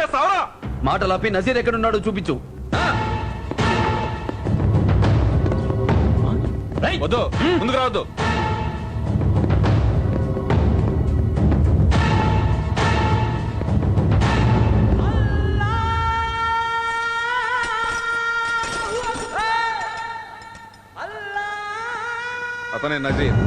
చేస్తావరా? మాటలాపి నజీర్ ఎక్కడున్నాడో చూపించు. వద్దు. ముందుకు రావద్దు. అతనే నజీర్.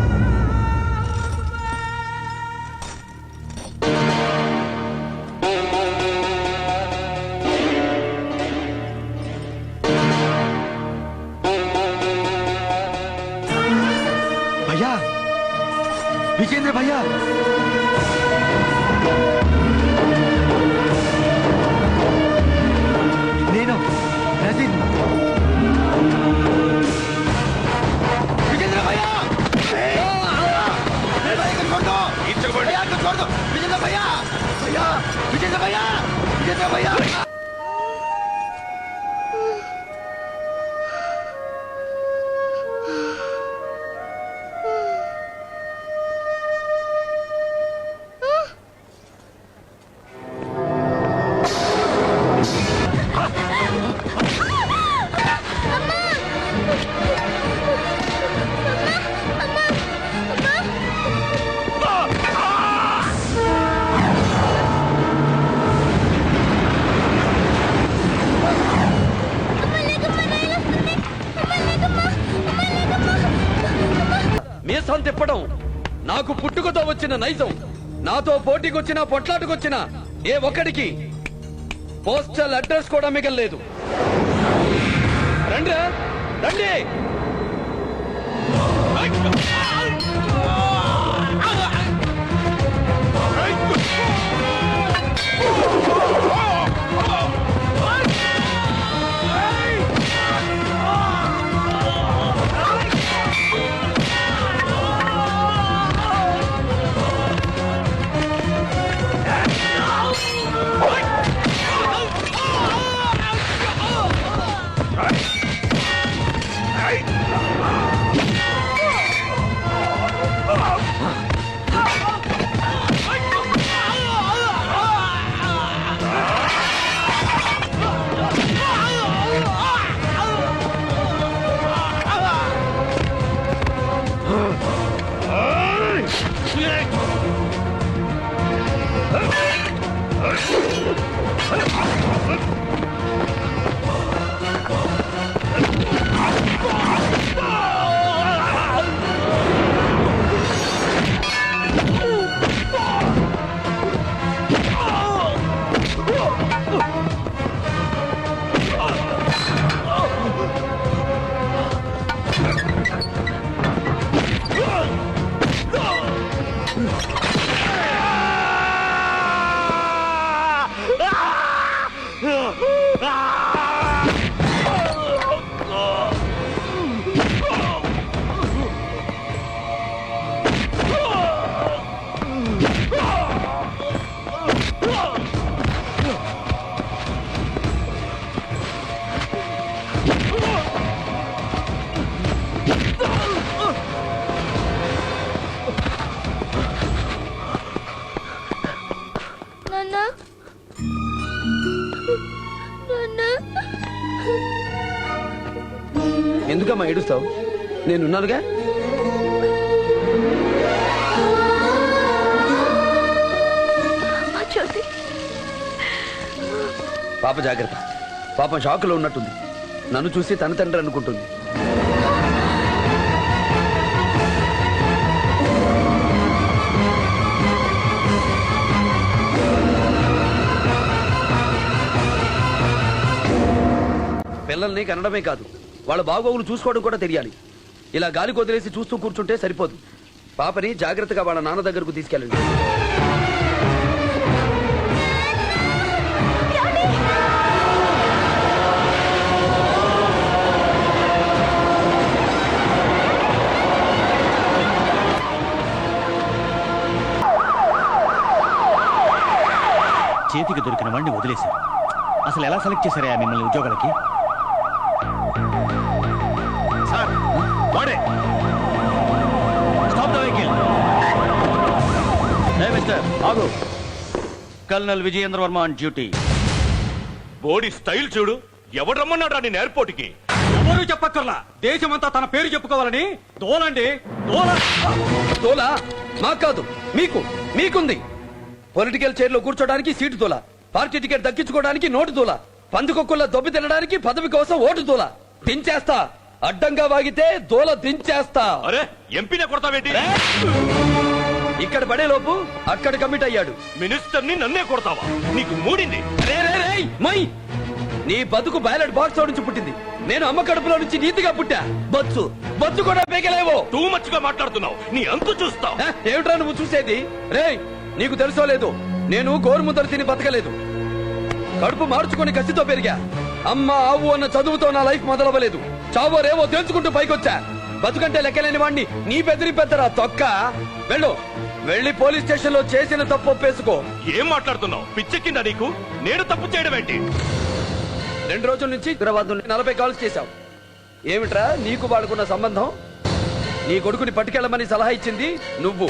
మీసం తిప్పడం నాకు పుట్టుకతో వచ్చిన నైజం నాతో పోటీకొచ్చిన పొట్లాటకొచ్చిన ఏ ఒక్కడికి పోస్టల్ అడ్రస్ కూడా మిగల్లేదు. రండి రండి! నాన్న ఏడుస్తావు నేనున్నానుగా అమ్మా జ్యోతి. పాప జాగ్రత్త. పాపం షాకులో ఉన్నట్టుంది. నన్ను చూసి తన తండ్రి అనుకుంటుంది. పిల్లల్ని కనడమే కాదు. వాళ్ళ బాగోగులు చూసుకోవడం కూడా తెలియాలి. ఇలా గాలి కొదిలేసి చూస్తూ కూర్చుంటే సరిపోదు. పాపని జాగ్రత్తగా వాళ్ళ నాన్న దగ్గరకు తీసుకెళ్ళండి. చేతికి దొరికిన వాడిని వదిలేశారు. అసలు ఎలా సెలెక్ట్ చేశారా మిమ్మల్ని ఉద్యోగాలకి? వాడే స్టాప్ ద వెహికల్ మిస్టర్ ఆగు. Colonel Vijayendra Varma on duty బోడి స్టైల్ చూడు. ఎవడు రమ్మన్నాడు నేను ఎయిర్పోర్ట్కి ఎవరు చెప్పక్కర్లా? దేశమంతా తన పేరు చెప్పుకోవాలని దోలండి. దోల. తోలా మాకు కాదు. మీకు. మీకుంది. పొలిటికల్ చైర్లో కూర్చోడానికి సీటు తోలా పార్టీ టికెట్ దక్కించుకోవడానికి నోటు తోలా పందుకొక్కుల్లో దొబ్బి తినడానికి పదవి కోసం ఓటు తోలా దించేస్తా అడ్డంగా వాగితే దోల దించేస్తా. అరే ఎంపీనే కొడతావేంటి? ఇక్కడ పడే లోపు అక్కడ కమిట్ అయ్యాడు. మినిస్టర్ని నన్నే కొడతావా? నీకు మూడింది. రే రే మై! నీ బతుకు బ్యాలెట్ బాక్స్ నుంచి పుట్టింది. నేను అమ్మ కడుపులో నుంచి నీతిగా పుట్టా. బొచ్చు. బొచ్చు కూడా పేకలేవో. టూ మచ్గా మాట్లాడుతున్నావు. నీ అంతు చూస్తావు. ఏమిట్రా నువ్వు చూసేది? రేయ్ నీకు తెలుసో లేదు? నేను గోరుముద్దరు తిని బతకలేదు. కడుపు మార్చుకొని కసితో పెరిగా. అమ్మ ఆవు అన్న చదువుతో నా లైఫ్ మొదలవ్వలేదు. చావో రేవో తెలుసుకుంటూ పైకొచ్చా? బతుకంటే లెక్కలేని వాణ్ణి నీ బెదిరి పెద్దరా తొక్క? వెళ్ళు. వెళ్ళి పోలీస్ స్టేషన్లో చేసిన తప్పు ఒప్పేసుకో. ఏం మాట్లాడుతున్నావు? పిచ్చెక్కిందా నీకు? నేను తప్పు చేయడం ఏంటి? రెండు రోజుల నుంచి హైదరాబాద్ నుండి నలభై కాల్స్ చేశావు. ఏమిట్రా నీకు వాడుకున్న సంబంధం? నీ కొడుకుని పట్టుకెళ్ళమని సలహా ఇచ్చింది నువ్వు.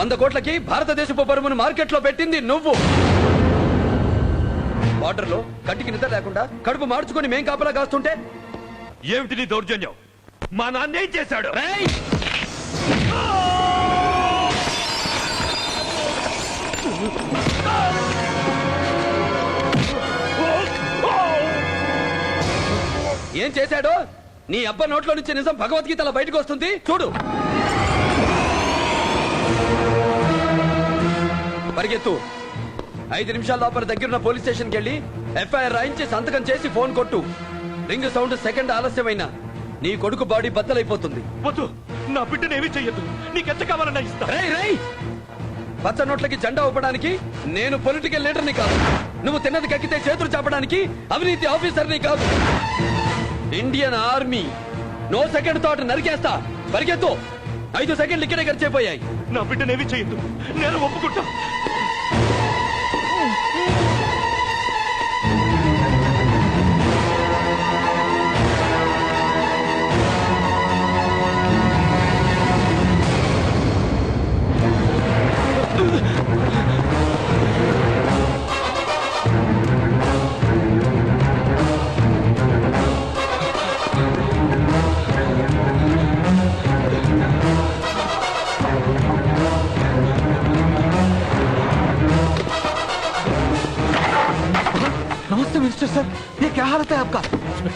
వంద కోట్లకి భారతదేశపు పరువును మార్కెట్లో పెట్టింది నువ్వు. బార్డర్లో కంటికి నిద్ర లేకుండా కడుపు మార్చుకొని మేం కాపలా కాస్తుంటే ఏమిటి నీ దౌర్జన్యం? మా నాన్న ఏం చేశాడు! ఏం చేశాడో? నీ అబ్బ నోట్లో నుంచి నిజం భగవద్గీతలో బయటకు వస్తుంది? చూడు! పరిగెత్తు! ఐదు నిమిషాల లోపల దగ్గరున్న పోలీస్ స్టేషన్కి వెళ్ళి ఎఫ్ఐఆర్ రాయించి సంతకం చేసి ఫోన్ కొట్టు. రింగ్ సౌండ్ సెకండ్ ఆలస్యమైన. నీ కొడుకు బాడీ బద్దలైపోతుంది. వద్దు. నా బిడ్డను ఏమీ చెయ్యొద్దు. నీకెంత కావాలన్నా ఇస్తా. రేయ్ రేయ్! పచ్చ నోట్లకి జెండా ఊపడానికి నేను పొలిటికల్ లీడర్ని కాదు. నువ్వు తిన్నది కక్కితే చేతులు చాపడానికి అవినీతి ఆఫీసర్ని కాదు. Indian army. No second thought నరికేస్తా. పరిగెత్తు. ఐదు సెకండ్లు ఇక్కడే గడిచిపోయాయి. నా బిడ్డను ఏమీ చెయ్యొద్దు. నేను ఒప్పుకుంటా.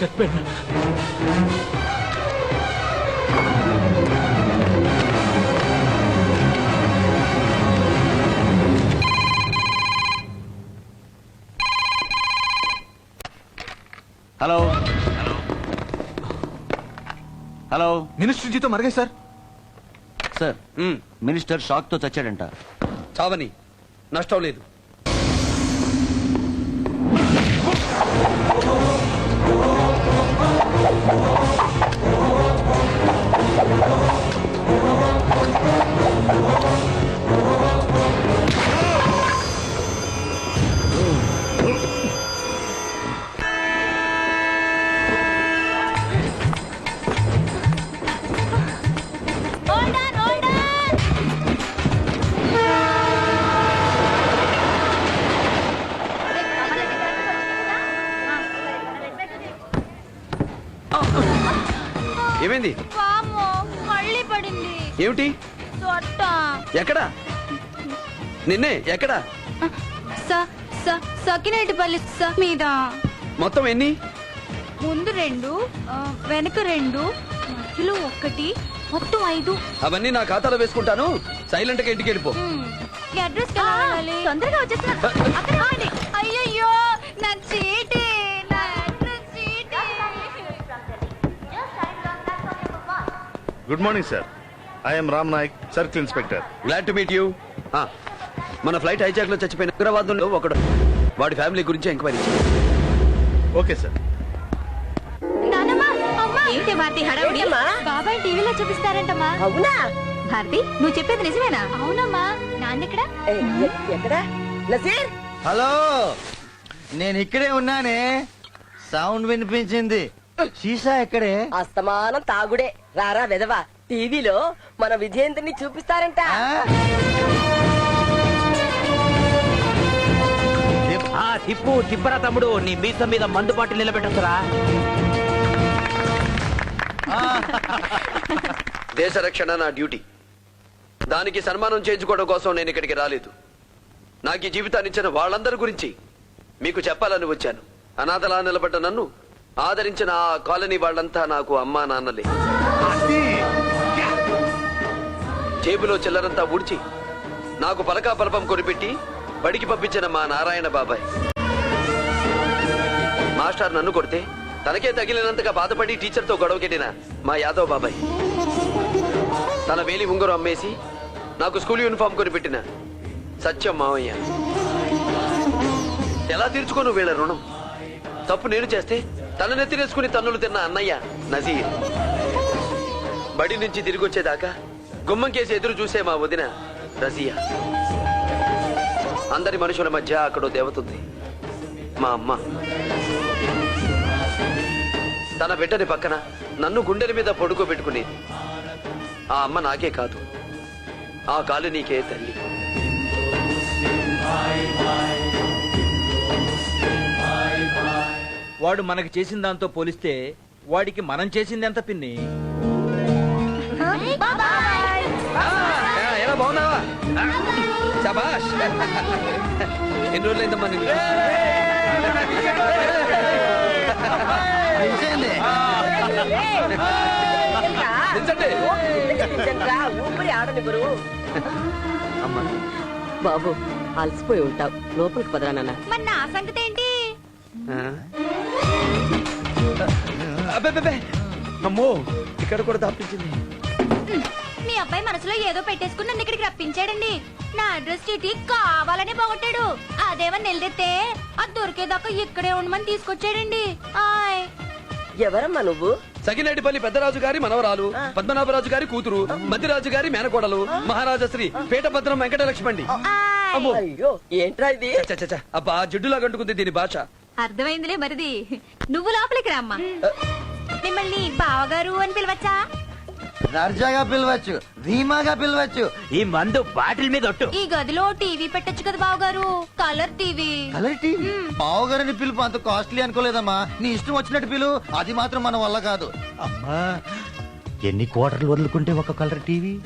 చచ్చిపోయాడు హలో. హలో. మినిస్టర్ జీతో మరగే సార్. సార్ మినిస్టర్ షాక్తో చచ్చాడంట. చావని. నష్టం లేదు. ఏమైంది? వామ్మో, మళ్ళీ పడింది. ఏమిటి? సొట్ట. ఎక్కడా? నిన్నే ఎక్కడా? స స సకినేటిపల్లి స మీద. మొత్తం ఎన్ని? ముందు రెండు వెనక రెండు మధ్యలో ఒక్కటి మొత్తం ఐదు. అవన్నీ నా ఖాతాలో వేసుకుంటాను. సైలెంట్గా ఇంటికి వెళ్ళిపో. అడ్రస్ తొందరగా. అయ్యయ్యో నా చీటీ. Good morning sir I'm Ram Nayak circle inspector glad to meet you మన ఫ్లైట్ హైజాక్లో చచ్చిపోయిన ఉగ్రవాదంలో ఒకడు. వాడి ఫ్యామిలీ గురించి ఎంక్వైరీ ఓకే సార్ నానమ్మ అమ్మ. ఏంటి భారతి హడావుడి? బాబాయ్ టీవీలో చూపిస్తారంటమ్మా. అవునా? భారతి నువ్వు చెప్పేది నిజమేనా? అవునమ్మా. ఎక్కడా? నసీర్? హలో. నేను ఇక్కడే ఉన్నానే. సౌండ్ వినిపించింది. సీసా ఎక్కడే? అస్తమానం తాగుడే. రారా వెదవా. టీవీలో మన విజయేంద్రని చూపిస్తారంట. ఆ? తిప్పు తిప్పరా తమ్ముడు. నీ మీసం మీద మందు బాటిల్ నిలబెట్టొచ్చురా. దేశ రక్షణ నా డ్యూటీ. దానికి సన్మానం చేయించుకోవడం కోసం నేను ఇక్కడికి రాలేదు. నాకు ఈ జీవితాన్ని ఇచ్చిన వాళ్ళందరి గురించి మీకు చెప్పాలని వచ్చాను. అనాథలా నిలబడ్డ నన్ను ఆదరించిన ఆ కాలనీ వాళ్ళంతా నాకు అమ్మా నాన్నలే. జేబులో చిల్లరంతా ఊడ్చి నాకు పలకా పలపం కొనిపెట్టి బడికి పంపించిన మా నారాయణ బాబాయ్. మాస్టర్ నన్ను కొడితే తనకే తగిలినంతగా బాధపడి టీచర్తో గొడవకెట్టిన మా యాదవ్ బాబాయ్. తన వేలి ఉంగరం అమ్మేసి నాకు స్కూల్ యూనిఫామ్ కొనిపెట్టిన సత్యం మావయ్య. ఎలా తీర్చుకోను వీళ్ళ రుణం? తప్పు నేను చేస్తే తన నెత్తినేసుకుని తన్నులు తిన్న అన్నయ్య నజీర్. బడి నుంచి తిరిగి వచ్చేదాకా గుమ్మం కేసి ఎదురు చూసే మా వదిన రజియా. అందరి మనుషుల మధ్య అక్కడో దేవతుంది మా అమ్మ. తన బిడ్డని పక్కన నన్ను గుండెల మీద పడుకోబెట్టుకునేది ఆ అమ్మ నాకే కాదు. ఆ కాలనీకే తల్లి. వాడు మనకి చేసిన దాంతో పోలిస్తే వాడికి మనం చేసింది ఎంత పిన్ని? ఎలా బాగున్నావా? శబాష్ ఎన్ని రోజులైందమ్మా నిన్ను. నిల్చండి. ఆడనివ్వరు బాబు అలసిపోయి ఉంటావు. లోపలికి పదరా నాన్న. మరి నా సంగతి ఏంటి? అబ్బే అమ్మో ఇక్కడ కూడా దాపించింది. మీ అబ్బాయి మనసులో ఏదో పెట్టేసుకుని నన్ను ఇక్కడికి రప్పించాడండి. నా అడ్రస్ చీటీ కావాలనే పోగొట్టాడు. అదేమని నిలదెత్తే అది దొరికేదాకా ఇక్కడే ఉండమని తీసుకొచ్చాడండి. ఆయ్. ఎవరమ్మా నువ్వు? సగినేటిపల్లి పెద్దరాజు గారి మనవరాలు పద్మనాభరాజు గారి కూతురు మధ్యరాజు గారి మేనకోడలు మహారాజశ్రీ పేటభద్రం వెంకటలక్ష్మండి. అమ్మో. అయ్యో ఏంట్రా ఇది. అబ్బా జిడ్డులా కంటుకుంది దీని భాష. అర్థమైందిలే మరిది. నువ్వు లోపలికి రామ్మా. మిమ్మల్ని బావగారు అని పిలవచ్చా? దర్జాగా పిలవచ్చు ధీమాగా పిలవచ్చు. ఈ మందు బాటిల్ మీద ఒట్టు. ఈ గదిలో టీవీ పెట్టొచ్చు కదా బావగారు. Colour TV. Colour TV? పావుగారిని పిలుపు అంత కాస్ట్లీ అనుకోలేదమ్మా. నీ ఇష్టం వచ్చినట్టు పిలు. అది మాత్రం మన వల్ల కాదు. అమ్మా. ఎన్ని క్వార్టర్లు వదులుకుంటే ఒక కలర్ టీవీ?